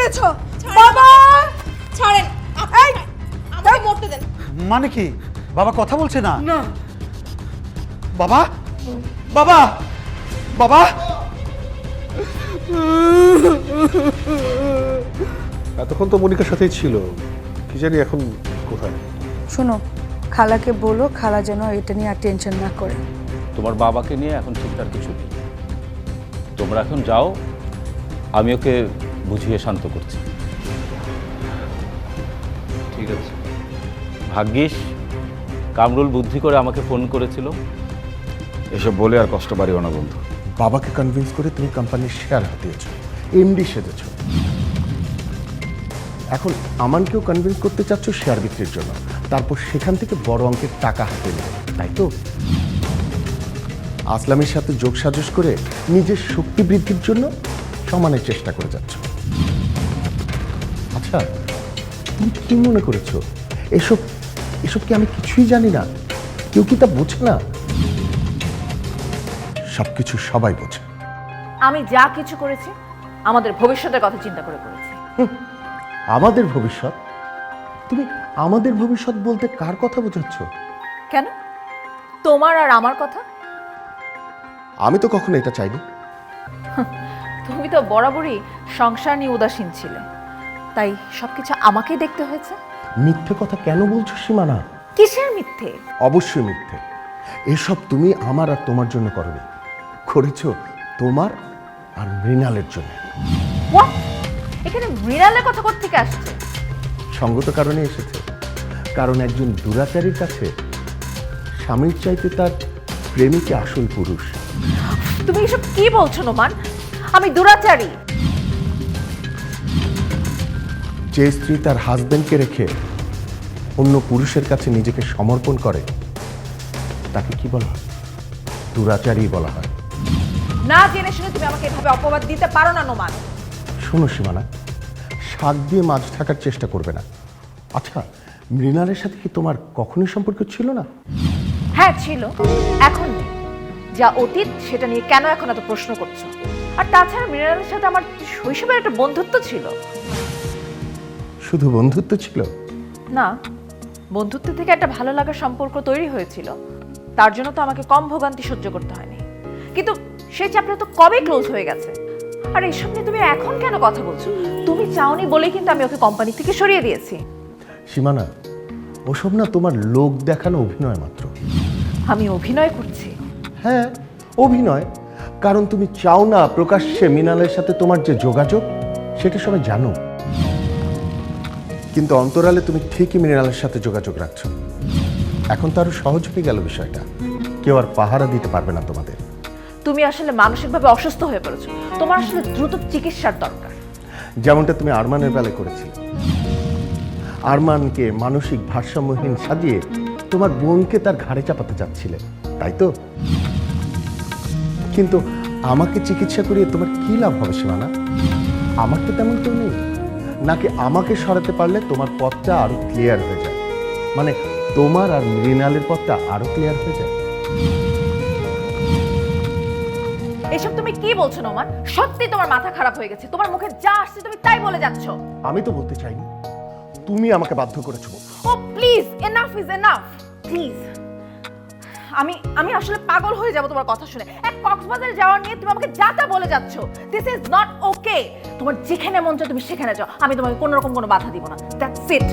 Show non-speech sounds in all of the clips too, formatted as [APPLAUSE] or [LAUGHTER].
করেছ? বাবা! ছাড়েন। এই আমাকে মরতে দেন। মানে কি? বাবা কথা বলছে না? না। বাবা? বাবা? বাবা? এতক্ষণ তো মনিকার সাথেই ছিল। কি জানি এখন কোথায়? শোনো খালাকে বলো খালা যেন এটা নিয়ে আর টেনশন না করে। তোমার বাবাকে নিয়ে এখন চিন্তার কিছু নেই। তোমরা এখন যাও আমি ওকে বুঝিয়ে শান্ত করছি। ঠিক আছে। ভাগ্যিস কামরুল বুদ্ধি করে আমাকে ফোন করেছিল। এসব বলে আর কষ্ট পারিও না বন্ধু। বাবাকে কনভিন্স করে তুমি কোম্পানির শেয়ার হাতিয়েছ এমডি সেজেছ। এখন আমানকেও কনভিন্স করতে চাচ্ছ শেয়ার বিক্রির জন্য। তারপর সেখান থেকে বড় অঙ্কের টাকা হাতে নেবে তাই তো? আসলামের সাথে যোগ সাজস করে নিজের শক্তি বৃদ্ধির জন্য সমানের চেষ্টা করে যাচ্ছ। আচ্ছা তুমি কি মনে করেছ? এসব এসব কি আমি কিছুই জানি না? কেউ কি তা বোঝে না? সবকিছু সবাই বোঝে। আমি যা কিছু করেছি আমাদের ভবিষ্যতের কথা চিন্তা করে করেছি। আমাদের ভবিষ্যৎ? তুমি আমাদের ভবিষ্যৎ বলতে কার কথা বোঝাচ্ছ? কেন? তোমার আর আমার কথা? আমি তো কখনো এটা চাইনি। তুমি তো বরাবরই সংসার নিয়ে উদাসীন ছিলে। তাই সবকিছু আমাকেই দেখতে হয়েছে। মিথ্যে কথা কেন বলছো সীমানা? কিসের মিথ্যে? অবশ্যই মিথ্যে। এসব তুমি আমার আর তোমার জন্য করনি। করেছ তোমার আর মৃণালের জন্য। এখানে মৃণালের কথা কোথেকে আসছে? সঙ্গত কারণে এসেছে। কারণ একজন দুরাচারীর কাছে স্বামীর চাইতে তার প্রেমিকে আসল পুরুষ। তুমি এসব কি বলছো নোমান? আমি দুরাচারী। যে স্ত্রী তার হাজবেন্ডকে রেখে অন্য পুরুষের কাছে নিজেকে সমর্পণ করে তাকে কি বলা হয়? দুরাচারী বলা হয়। না জেনে শুনে তুমি আমাকে এভাবে অপবাদ দিতে পারো না নোমান। শোনো সীমানা শাক দিয়ে মাছ থাকার চেষ্টা করবে না। আচ্ছা মৃণালের সাথে কি তোমার কখনোই সম্পর্ক ছিল না? হ্যাঁ ছিল। এখন নেই। যা অতীত সেটা নিয়ে কেন এখন এত প্রশ্ন করছ? আর তাছাড়া মৃণালের সাথে আমার শৈশবের একটা বন্ধুত্ব ছিল। শুধু বন্ধুত্ব ছিল? না বন্ধুত্ব থেকে একটা ভালো লাগার সম্পর্ক তৈরি হয়েছিল। তার জন্য তো আমাকে কম ভোগান্তি সহ্য করতে হয়নি। কিন্তু সেই চ্যাপ্টার তো কবে ক্লোজ হয়ে গেছে? আর এসব নিয়ে তুমি এখন কেন কথা বলছো? তুমি চাওনি বলেই কিন্তু আমি ওকে কোম্পানি থেকে সরিয়ে দিয়েছি। সীমানা ওসব না তোমার লোক দেখানো অভিনয় মাত্র। আমি অভিনয় করছি। হ্যাঁ অভিনয়। কারণ তুমি চাও না প্রকাশ্যে মৃণালের সাথে তোমার যে যোগাযোগ সেটা সবাই জানো কিন্তু অন্তরালে তুমি ঠিকই মৃণালের সাথে যোগাযোগ রাখছো। এখন তো আরও সহজ হয়ে গেল বিষয়টা। কেউ আর পাহারা দিতে পারবে না তোমাদের। তুমি আসলে মানসিকভাবে অসুস্থ হয়ে পড়েছো। তোমার আসলে দ্রুত চিকিৎসার দরকার। যেমনটা তুমি আরমানের বেলায় করেছিলে। আরমানকে মানসিক ভারসাম্যহীন সাজিয়ে তোমার বোনকে তার ঘাড়ে চাপাতে চাচ্ছিলে তাই তো? কিন্তু আমাকে চিকিৎসা করিয়ে তোমার কি লাভ হবে সীমানা? আমার তো তেমন কেউ নেই। নাকি আমাকে সরাতে পারলে তোমার পথটা আরও ক্লিয়ার হয়ে যায়? মানে তোমার আর মৃণালের পথটা আরও ক্লিয়ার হয়ে যায়? এসব তুমি কি বলছো নোমান? সত্যি তোমার মাথা খারাপ হয়ে গেছে। তোমার মুখে যা আসছে তুমি তাই বলে যাচ্ছ। আমি তো বলতে চাইনি। তুমি আমাকে বাধ্য করেছ। ও please enough is enough please আমি আমি আসলে পাগল হয়ে যাব তোমার কথা শুনে। এক কক্সবাজারে যাওয়ার নিয়ে তুমি আমাকে যা তা বলে যাচ্ছ দিস ইজ নট ওকে তোমার যেখানে মন চায় তুমি সেখানে যাও। আমি তোমাকে কোনো রকম কোনো বাধা দিব না। দ্যাটস ইট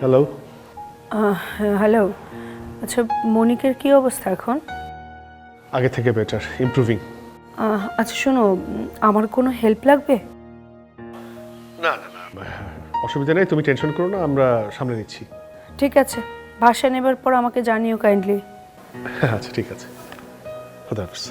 হ্যালো হ্যালো আচ্ছা মনিকের কি অবস্থা এখন? আগে থেকে বেটার ইমপ্রুভিং আচ্ছা শোনো আমার কোনো হেল্প লাগবে? না না অসুবিধা নেই তুমি টেনশন করো না আমরা সামলে নিচ্ছি। ঠিক আছে ভাষা নেবার পর আমাকে জানিও কাইন্ডলি আচ্ছা ঠিক আছে। খুদা হাফেজ।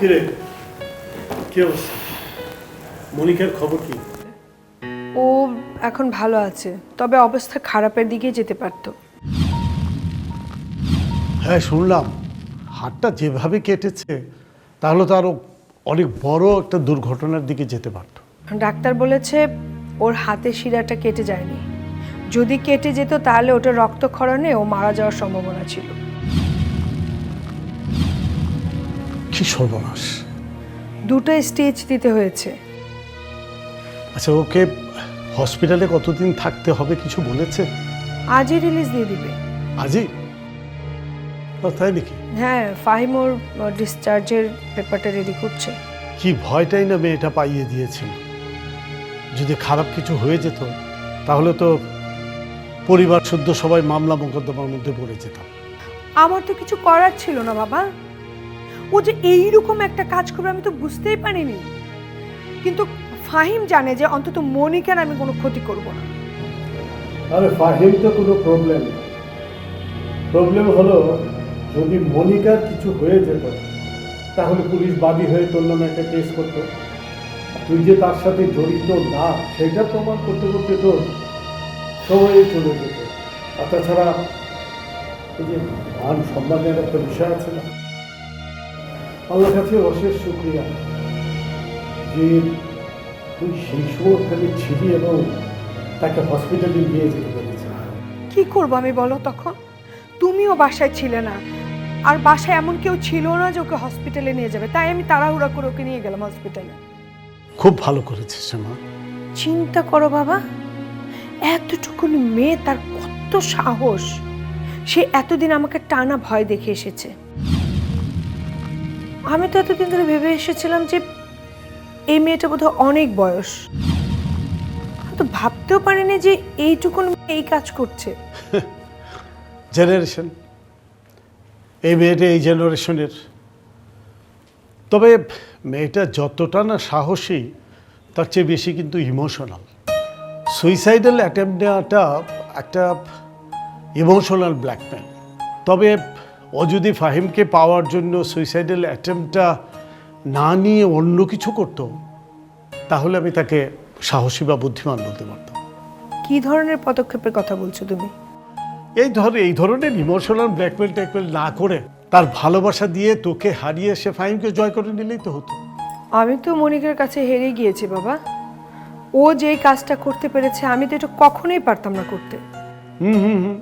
কিরে? কি অবস্থা? মনিকার খবর কি? ও এখন ভালো আছে তবে অবস্থা খারাপের দিকে যেতে পারতো। হ্যাঁ শুনলাম। হাতটা যেভাবে কেটেছে তাহলে তো আরও অনেক বড় একটা দুর্ঘটনার দিকে যেতে পারত। ডাক্তার বলেছে ওর হাতের শিরাটা কেটে যায়নি। যদি কেটে যেত তাহলে ওটা রক্তক্ষরণে ও মারা যাওয়ার সম্ভাবনা ছিল। কি সর্বনাশ। দুটো স্টেজ দিতে হয়েছে। আচ্ছা ওকে হসপিটালে কতদিন থাকতে হবে কিছু বলেছে? আজই রিলিজ দিয়ে দিবে। আজই? তাই নাকি? হ্যাঁ ফাহিম ওর ডিসচার্জের পেপারটা রেডি করছে। কি ভয়টাই না মেয়েটা পাইয়ে দিয়েছিল। যদি খারাপ কিছু হয়ে যেত তাহলে তো পরিবার শুদ্ধ সবাই মামলা মোকদ্দমার মধ্যে পড়ে যেতাম। আমার তো কিছু করার ছিল না বাবা। ও যে এইরকম একটা কাজ করবে, আমি তো বুঝতেই পারিনি। কিন্তু ফাহিম জানে যে অন্তত মনিকার আমি কোনো ক্ষতি করব না। আরে ফাহিম তো কোনো প্রবলেম প্রবলেম হলো, যদি মনিকার কিছু হয়ে যেত, তাহলে পুলিশ বাদী হয়ে তোর নামে একটা কেস করতো। তুই যে তার সাথে জড়িত না, সেটা প্রমাণ করতে করতে তো সময় চলে যেত। আর তাছাড়া এই যে মান সম্মানের একটা বিষয় আছে না আল্লাহ কাছে অশেষ শুক্রিয়া যে তুই সেই সময় ওখানে ছিলি এবং তাকে হসপিটালে নিয়ে যেতে পেরেছে কি করব আমি বলো তখন? তুমিও বাসায় ছিলে না। আর বাসায় এমন কেউ ছিল না যে ওকে হসপিটালে নিয়ে যাবে। তাই আমি তাড়াহুড়া করে ওকে নিয়ে গেলাম হসপিটালে খুব ভালো করেছিস মা। চিন্তা করো বাবা এতটুকুনি মেয়ে তার কত সাহস। সে এতদিন আমাকে টানা ভয় দেখে এসেছে। আমি তো এতদিন ধরে ভেবে এসেছিলাম যে এই মেয়েটা বোধহয় অনেক বয়স। তো ভাবতেও পারিনি যে এইটুকুন এই কাজ করছে। [LAUGHS] জেনারেশন এই মেয়েটা এই জেনারেশনের তবে মেয়েটা যতটা না সাহসী, তার চেয়ে বেশি কিন্তু ইমোশনাল সুইসাইডাল অ্যাটেম্প নেওয়াটা একটা ইমোশনাল ব্ল্যাকমেল তবে ও যদি ফাহিমকে পাওয়ার জন্য সুইসাইডাল অ্যাটেম্পটা না নিয়ে অন্য কিছু করতো তাহলে আমি তাকে সাহসী বা বুদ্ধিমান বলতে পারতাম। কি ধরনের পদক্ষেপের কথা বলছো তুমি? এই ধর এই ধরনের ইমোশনাল ব্ল্যাকমেল ট্যাকমেল না করে তার ভালোবাসা দিয়ে তোকে হারিয়ে সে ফাহিমকে জয় করে নিলেই তো হতো। আমি তো মনিকার কাছে হেরে গিয়েছি বাবা। ও যেই কাজটা করতে পেরেছে আমি তো এটা কখনোই পারতাম না করতে। হুম হুম হুম।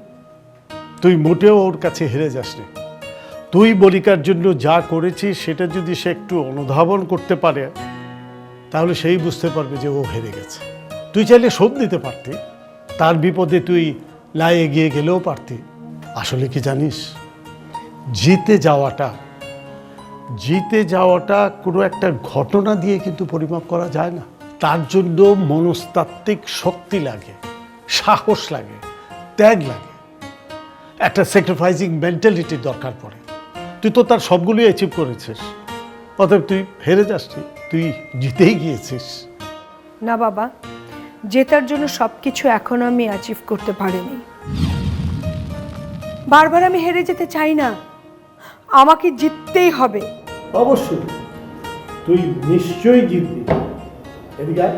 তুই মোটেও ওর কাছে হেরে যাস যাসনি। তুই বলিকার জন্য যা করেছিস, সেটা যদি সে একটু অনুধাবন করতে পারে, তাহলে সেই বুঝতে পারবে যে ও হেরে গেছে। তুই চাইলে শোধ দিতে পারতি। তার বিপদে তুই লাই এগিয়ে গেলেও পারতি। আসলে কি জানিস? জিতে যাওয়াটা জিতে যাওয়াটা কোনো একটা ঘটনা দিয়ে কিন্তু পরিমাপ করা যায় না। তার জন্য মনস্তাত্ত্বিক শক্তি লাগে, সাহস লাগে, ত্যাগ লাগে। একটা স্যাক্রিফাইসিং মেন্টালিটির দরকার পড়ে। তুই তো তার সবগুলোই অ্যাচিভ করেছিস। অতএব তুই হেরে যাসনি তুই জিতেই গিয়েছিস। না বাবা জেতার জন্য সব কিছু এখনও আমি অ্যাচিভ করতে পারিনি। বারবার আমি হেরে যেতে চাই না। আমাকে জিততেই হবে। অবশ্যই তুই নিশ্চয়ই জিতবি। এদিকে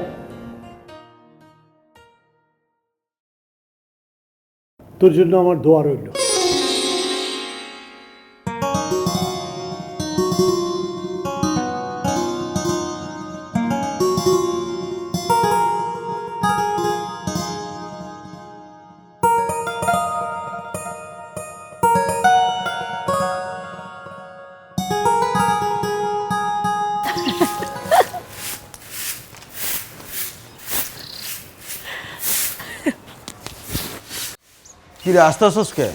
তোর জন্য আমার দোয়া রইল। কি রে আস্তে আস্তে কে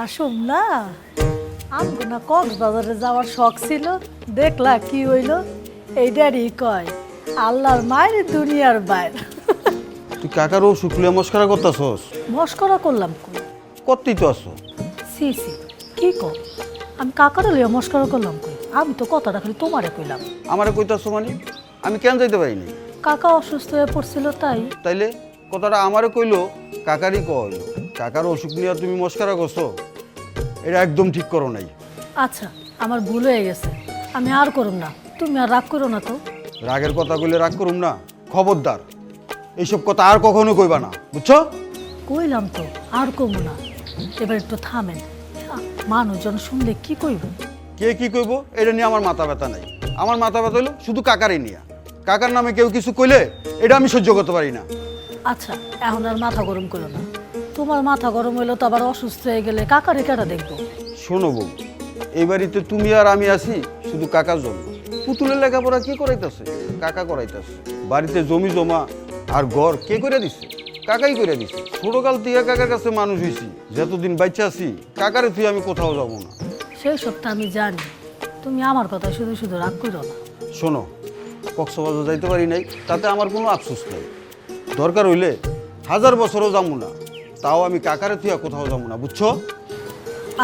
আসুম না। আমগো না কক্সবাজারে যাওয়ার শখ ছিল দেখলা কি হইল? এইটারই কয় আল্লাহর মায়ের দুনিয়ার বাইর তুই কাকারও শুক্লিয়া মস্কারা করতাছস? মস্করা করলাম কই? করতেই তো আসো সি সি কি কর আমি কাকার লিয়া মস্করা করলাম কই? আমি তো কথাটা খালি তোমারে কইলাম। আমারে কইতাছো মানে? আমি কেন যাইতে পারিনি? কাকা অসুস্থ হয়ে পড়ছিল তাই। তাইলে? কথাটা আমারও কইলো কাকারই কইল কাকার অসুখ নিয়ে তুমি মস্কারা করছ এটা একদম ঠিক করো নাই। আচ্ছা আমার ভুল হয়ে গেছে। আমি আর করুম না। তুমি আর রাগ করো না তো। রাগের কথা কইলে রাগ করুম না খবরদার। এইসব কথা আর কখনো কইবা না বুঝছ? কইলাম তো আর কমু না। এবার একটু থামেন। মানুষজন শুনলে কি কইব? কে কি কইব? এটা নিয়ে আমার মাথা ব্যথা নাই। আমার মাথা ব্যথা হইল শুধু কাকারই নিয়ে। কাকার নামে কেউ কিছু কইলে এটা আমি সহ্য করতে পারি না। আচ্ছা এখন আর মাথা গরম করো না। তোমার মাথা গরম হইল তো আবার অসুস্থ হয়ে গেলে কাকারে কেটা দেখব? শোনো বউ এই বাড়িতে তুমি আর আমি আছি শুধু কাকার জন্য। পুতুলের লেখাপড়া কে করাইতেছে? কাকা করাইতেছে। বাড়িতে জমি জমা আর ঘর কে করে দিচ্ছে কাকাই করে দিচ্ছে ছোটকাল থেকে কাকার কাছে মানুষ হয়েছি যতদিন বাচ্চা আছি কাকারে তুই আমি কোথাও যাব না। সেই সবটা আমি জানি। তুমি আমার কথা শুধু শুধু রাগ করো না। শোনো কক্সবাজার যাইতে পারি নাই তাতে আমার কোনো আফসোস নেই। দরকার হইলে হাজার বছরও যাব না। তাও আমি কাকারে তুই কোথাও যাব না বুঝছ?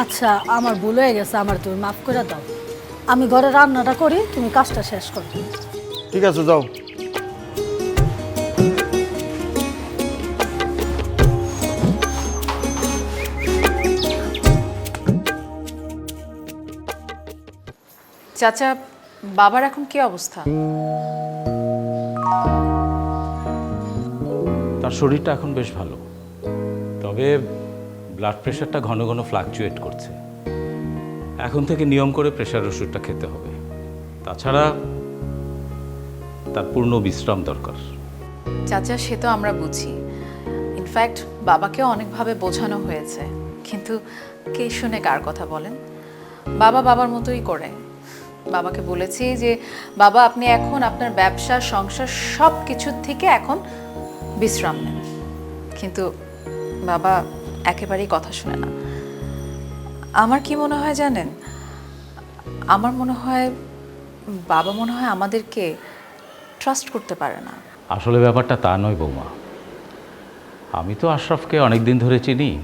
আচ্ছা আমার ভুল হয়ে গেছে আমার তুমি মাফ করে দাও। আমি ঘরে রান্নাটা করি তুমি কাজটা শেষ করো। ঠিক আছে যাও। চাচা বাবার এখন কি অবস্থা? তার শরীরটা এখন বেশ ভালো। তবে ব্লাড প্রেশারটা ঘন ঘন ফ্লাকচুয়েট করছে। এখন থেকে নিয়ম করে প্রেশার ওষুধটা খেতে হবে। তাছাড়া তার পূর্ণ বিশ্রাম দরকার। চাচা, সে তো আমরা বুঝি। ইনফ্যাক্ট বাবাকেও অনেকভাবে বোঝানো হয়েছে। কিন্তু কে শুনে কার কথা বলেন? বাবা বাবার মতোই করে। বাবাকে বলেছি যে, বাবা, আপনি এখন আপনার ব্যবসা, সংসার সব কিছুর থেকে এখন বিশ্রাম নেন। কিন্তু বাবা একেবারেই কথা শুনে না। আমার কি মনে হয় জানেন? আমার মনে হয়, বাবা মনে হয় আমাদেরকে ট্রাস্ট করতে পারে না। আসলে ব্যাপারটা তা নয় বৌমা। আমি তো আশরাফকে অনেক দিন ধরে চিনি।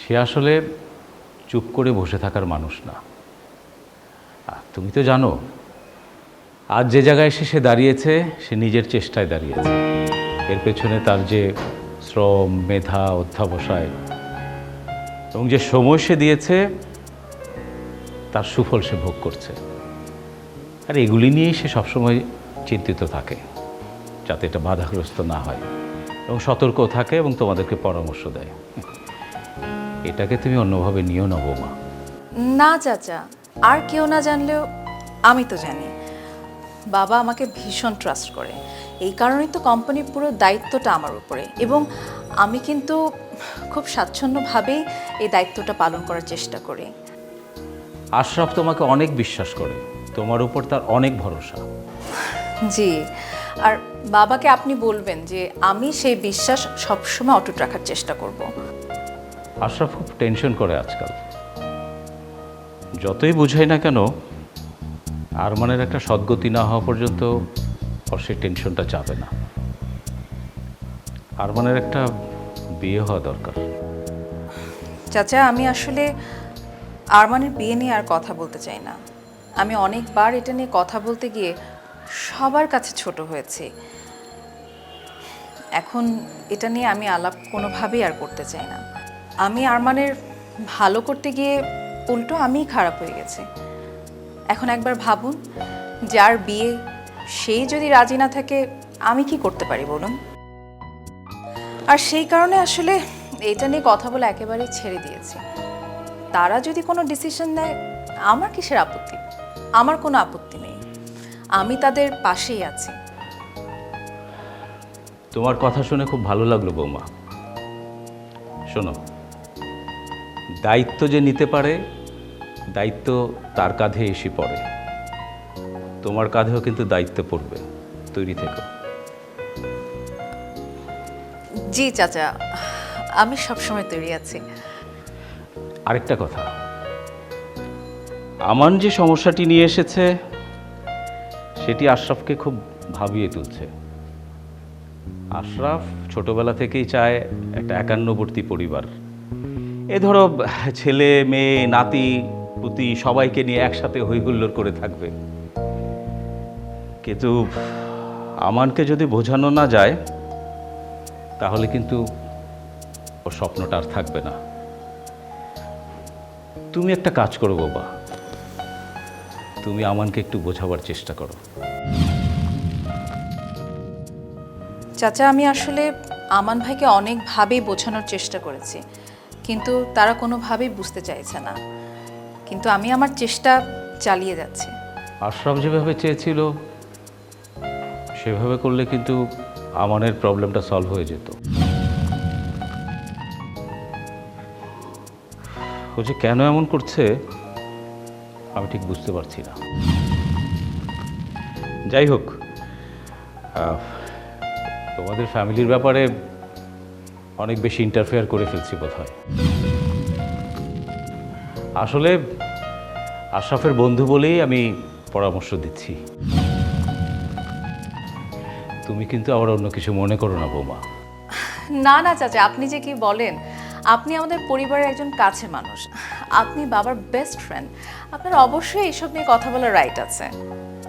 সে আসলে চুপ করে বসে থাকার মানুষ না। তুমি তো জানো আজ যে জায়গায় এসে সে দাঁড়িয়েছে, সে নিজের চেষ্টায় দাঁড়িয়েছে। এর পেছনে তার যে শ্রম, মেধা, অধ্যাবসায় এবং যে সময় সে দিয়েছে, তার সুফল সে ভোগ করছে। আর এগুলি নিয়েই সে সবসময় চিন্তিত থাকে, যাতে এটা বাধাগ্রস্ত না হয় এবং সতর্ক থাকে এবং তোমাদেরকে পরামর্শ দেয়। এটাকে তুমি অন্যভাবে নিও না না, চাচা, আর কেউ না জানলেও আমি তো জানি। বাবা আমাকে ভীষণ ট্রাস্ট করে। এই কারণেই তো কোম্পানির পুরো দায়িত্বটা আমার উপরে। এবং আমি কিন্তু খুব স্বাচ্ছন্দ্যভাবেই এই দায়িত্বটা পালন করার চেষ্টা করি। আশরাফ তোমাকে অনেক বিশ্বাস করে। তোমার উপর তার অনেক ভরসা। জি। আর বাবাকে আপনি বলবেন যে আমি সেই বিশ্বাস সবসময় অটুট রাখার চেষ্টা করব। আশরাফ খুব টেনশন করে আজকাল। যতই বুঝাই না কেন আরমানের একটা সদ্গতি না হওয়া পর্যন্ত ওর সেই টেনশনটা যাবে না। আরমানের একটা বিয়ে হওয়া দরকার। চাচা, আমি আসলে আরমানের বিয়ে নিয়ে আর কথা বলতে চাই না। আমি অনেকবার এটা নিয়ে কথা বলতে গিয়ে সবার কাছে ছোট হয়েছি। এখন এটা নিয়ে আমি আলাপ কোনোভাবেই আর করতে চাই না। আমি আরমানের ভালো করতে গিয়ে উল্টো আমিই খারাপ হয়ে গেছি। এখন একবার ভাবুন, যার বিয়ে সেই যদি রাজি না থাকে, আমি কি করতে পারি বলুন? আর সেই কারণে আসলে এটা নিয়ে কথা বলে একেবারে ছেড়ে দিয়েছি। তারা যদি কোনো ডিসিশন নেয়, আমার কিসের আপত্তি? আমার কোনো আপত্তি নেই। আমি তাদের পাশেই আছি। তোমার কথা শুনে খুব ভালো লাগল বৌমা। শোনো, দায়িত্ব যে নিতে পারে দায়িত্ব তার কাঁধে এসে পড়ে। তোমার কাঁধেও কিন্তু দায়িত্ব পড়বে। তৈরি থেকো। জি চাচা। আমি সবসময় তৈরি আছি। আরেকটা কথা। আমান যে সমস্যাটি নিয়ে এসেছে সেটি আশরাফকে খুব ভাবিয়ে তুলছে। আশরাফ ছোটবেলা থেকেই চায় একটা একান্নবর্তী পরিবার। এ ধরো ছেলে মেয়ে নাতি পুতি সবাইকে নিয়ে একসাথে হইহুল্লোড় করে থাকবে। কিন্তু আমানকে যদি বোঝানো না যায়, তাহলে কিন্তু ওর স্বপ্নটা আর থাকবে না। তুমি একটা কাজ করো বাবা তুমি আমানকে একটু বোঝাবার চেষ্টা করো। চাচা, আমি আসলে আমান ভাইকে অনেকভাবেই বোঝানোর চেষ্টা করেছি, কিন্তু তারা কোনোভাবেই বুঝতে চাইছে না। কিন্তু আমি আমার চেষ্টা চালিয়ে যাচ্ছি। আশরাফ যেভাবে চেয়েছিল, সেভাবে করলে কিন্তু আমানের প্রবলেমটা সলভ হয়ে যেত। ও যে কেন এমন করছে, আমি ঠিক বুঝতে পারছি না। যাই হোক তোমাদের ফ্যামিলির ব্যাপারে অনেক বেশি ইন্টারফেয়ার করে ফেলছি বোধ হয় আসলে আশরাফের বন্ধু বলেই আমি পরামর্শ দিচ্ছি। তুমি কিন্তু আবার অন্য কিছু মনে করো না বৌমা। না না চাচা আপনি যে কি বলেন আপনি আমাদের পরিবারের একজন কাছের মানুষ। আপনি বাবার বেস্ট ফ্রেন্ড আপনার অবশ্যই এইসব নিয়ে কথা বলার রাইট আছে।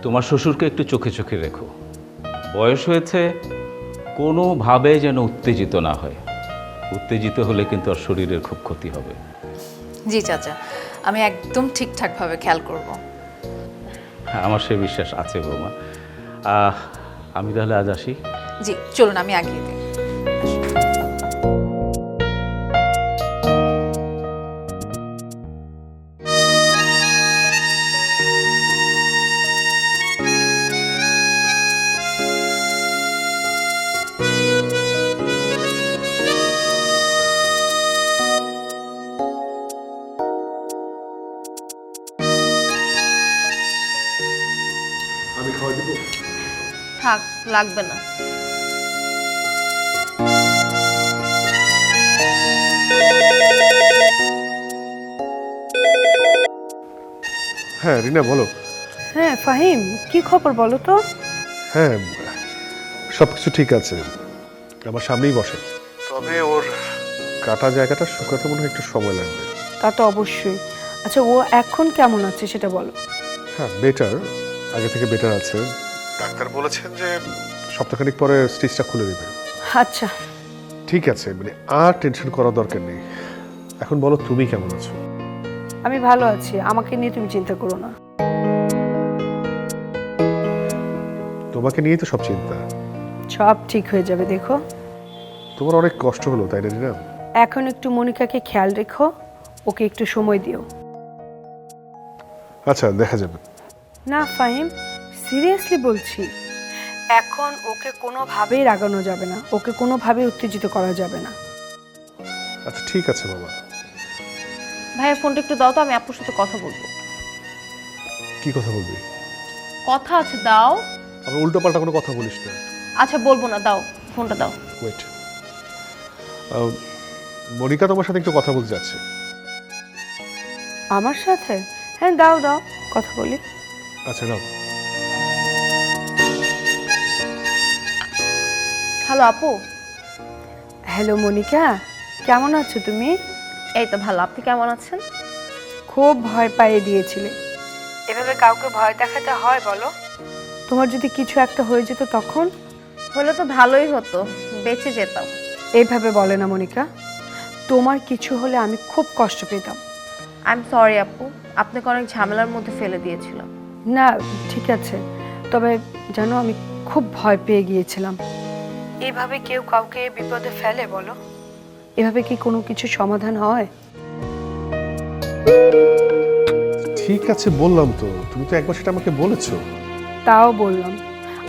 তোমার শ্বশুরকে একটু চোখে চোখে রেখো। বয়স হয়েছে কোনোভাবে যেন উত্তেজিত না হয়। উত্তেজিত হলে কিন্তু আর শরীরের খুব ক্ষতি হবে। জি চাচা। আমি একদম ঠিকঠাকভাবে খেয়াল করব। হ্যাঁ আমার সে বিশ্বাস আছে বৌমা। আমি তাহলে আজ আসি। জি চলুন আমি আগিয়ে দিই। লাগবে না। হ্যাঁ রিনা বলো। হ্যাঁ ফাহিম কি খবর বলো তো? হ্যাঁ সব কিছু ঠিক আছে। আমার সামনেই বসে। তবে ওর কাটা জায়গাটা শুকাতে মনে হয় একটু সময় লাগবে। তা তো অবশ্যই। আচ্ছা ও এখন কেমন আছে সেটা বলো। হ্যাঁ বেটার আগে থেকে বেটার আছে। ডাক্তার বলেছেন যে সপ্তাহখানিক পরে স্টিচটা খুলে দেবে। আচ্ছা। ঠিক আছে মানে আর টেনশন করার দরকার নেই। এখন বলো তুমি কেমন আছো? আমি ভালো আছি আমাকে নিয়ে তুমি চিন্তা করো না। তোমাকে নিয়েই তো সব চিন্তা। সব ঠিক হয়ে যাবে দেখো। তোমার অনেক কষ্ট হলো তাই না রিনা এখন একটু মনিকাকে খেয়াল রেখো ওকে একটু সময় দিও। আচ্ছা দেখা যাবে। না ফাহিম। সিরিয়াসলি বলছি এখন ওকে কোনোভাবেই রাগানো যাবে না ওকে কোনোভাবেই উত্তেজিত করা যাবে না। আচ্ছা ঠিক আছে বাবা। ভাইয়া ফোনটা একটু দাও তো আমি আপুর সাথে কথা বলব। কি কথা বলবি? কথা আছে দাও। আবার উল্টো পাল্টা কোনো কথা বলিস না। আচ্ছা বলব না দাও ফোনটা দাও। ওয়েট মনিকা তোমার সাথে একটু কথা বলতে যাচ্ছে। আমার সাথে? হ্যাঁ দাও দাও কথা বলি। আচ্ছা নাও হ্যালো আপু? Hello Monica. কেমন আছো তুমি? এই তো ভালো। আপনি কেমন আছেন? খুব ভয় পাইয়ে দিয়েছিলে। এভাবে কাউকে ভয় দেখাতে হয় বলো। তোমার যদি কিছু একটা হয়ে যেত তখন? হলে তো ভালোই হতো। বেঁচে যেতাম। এইভাবে বলে না মনিকা। তোমার কিছু হলে আমি খুব কষ্ট পেতাম। আই এম সরি আপু। আপনাকে অনেক ঝামেলার মধ্যে ফেলে দিয়েছিলাম। না ঠিক আছে। তবে জানো আমি খুব ভয় পেয়ে গিয়েছিলাম। এভাবে কেউ কাউকে বিপদে ফেলে বলো। এভাবে কি কোনো কিছু সমাধান হয়? ঠিক আছে বললাম তো। তুমি তো একবার সেটা আমাকে বলেছ। তাও বললাম।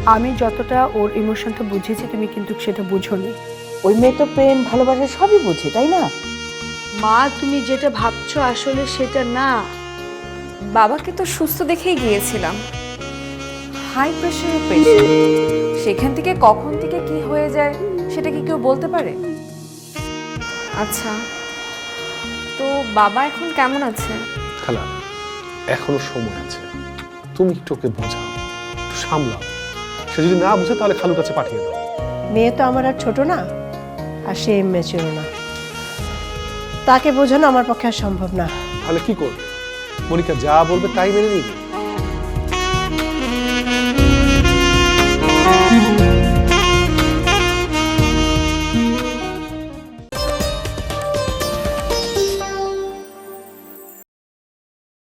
আমি যতটা ওর ইমোশনটা বুঝেছি তুমি কিন্তু সেটা বুঝোনি। ওই মেয়ে তো প্রেম ভালোবাসা সবই বোঝে তাই না? মা তুমি যেটা ভাবছ আসলে সেটা না। বাবাকে তো সুস্থ দেখেই গিয়েছিলাম। হাই প্রেশারের পেশেন্ট সেখান থেকে কখন থেকে কি হয়ে যায় সেটা কি কেউ বলতে পারে? আচ্ছা তো বাবা এখন কেমন আছে? খালা এখনও সময় আছে। তুমি একটু ওকে বোঝাও একটু সামলাও। সে যদি না বুঝে তাহলে খালুর কাছে পাঠিয়ে দাও। মেয়ে তো আমার আর ছোট না আর সে মেচিও না। তাকে বোঝানো আমার পক্ষে আর সম্ভব না। তাহলে কি করবে? মনিকা যা বলবে তাই মেনে নিবে?